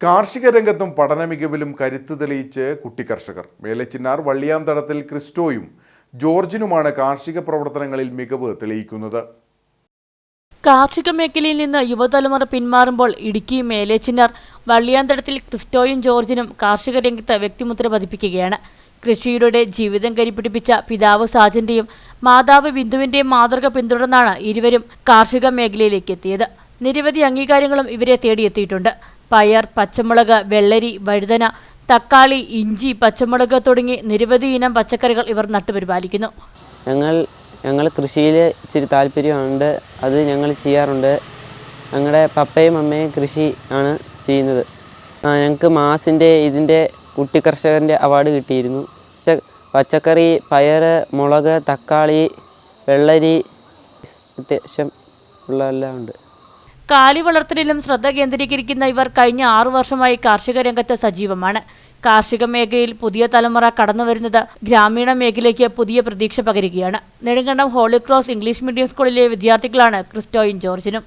കാർഷിക രംഗത്തും പഠന മികവിലും കരുത്ത് തെളിയിച്ച് കുട്ടിക്കർഷകർ മേലച്ചിന്നാർ വള്ളിയാംതടത്തിൽ ക്രിസ്റ്റോയും ജോർജിനുമാണ് കാർഷിക പ്രവർത്തനങ്ങളിൽ മികവ് തെളിയിക്കുന്നത്. കാർഷിക മേഖലയിൽ നിന്ന് യുവതലമുറ പിന്മാറുമ്പോൾ ഇടുക്കി മേലേച്ചിനാർ വള്ളിയാന്തടത്തിൽ ക്രിസ്റ്റോയും ജോർജിനും കാർഷിക രംഗത്ത് വ്യക്തിമുദ്ര പതിപ്പിക്കുകയാണ്. കൃഷിയിലൂടെ ജീവിതം കരിപ്പിടിപ്പിച്ച പിതാവ് സാജന്റെയും മാതാവ് ബിന്ദുവിന്റെയും മാതൃക പിന്തുടർന്നാണ് ഇരുവരും കാർഷിക മേഖലയിലേക്ക് എത്തിയത്. നിരവധി അംഗീകാരങ്ങളും ഇവരെ തേടിയെത്തിയിട്ടുണ്ട്. പയർ പച്ചമുളക് വെള്ളരി വഴുതന തക്കാളി ഇഞ്ചി പച്ചമുളക് തുടങ്ങി നിരവധി ഇനം പച്ചക്കറികൾ ഇവർ നട്ടുപരിപാലിക്കുന്നു. ഞങ്ങൾ ഞങ്ങൾ കൃഷിയിൽ ഇച്ചിരി താല്പര്യമുണ്ട്. അത് ഞങ്ങൾ ചെയ്യാറുണ്ട്. ഞങ്ങളുടെ പപ്പയും അമ്മയും കൃഷി ആണ് ചെയ്യുന്നത്. ഞങ്ങൾക്ക് മാസിന്റെ ഇതിന്റെ കുട്ടി കർഷകന്റെ അവാർഡ് കിട്ടിയിരുന്നു. പച്ചക്കറി പയർ മുളക് തക്കാളി വെള്ളരി അത്യാവശ്യം അത്യാവശ്യം ഉള്ളതെല്ലാം ഉണ്ട്. കാലി വളർത്തലിലും ശ്രദ്ധ കേന്ദ്രീകരിക്കുന്ന ഇവർ കഴിഞ്ഞ ആറു വർഷമായി കാർഷിക രംഗത്ത് സജീവമാണ്. കാർഷിക മേഖലയിൽ പുതിയ തലമുറ കടന്നുവരുന്നത് ഗ്രാമീണ മേഖലയ്ക്ക് പുതിയ പ്രതീക്ഷ പകരുകയാണ്. Nedumkandam holy cross English medium സ്കൂളിലെ വിദ്യാർത്ഥികളാണ് ക്രിസ്റ്റോയും ജോർജിനും.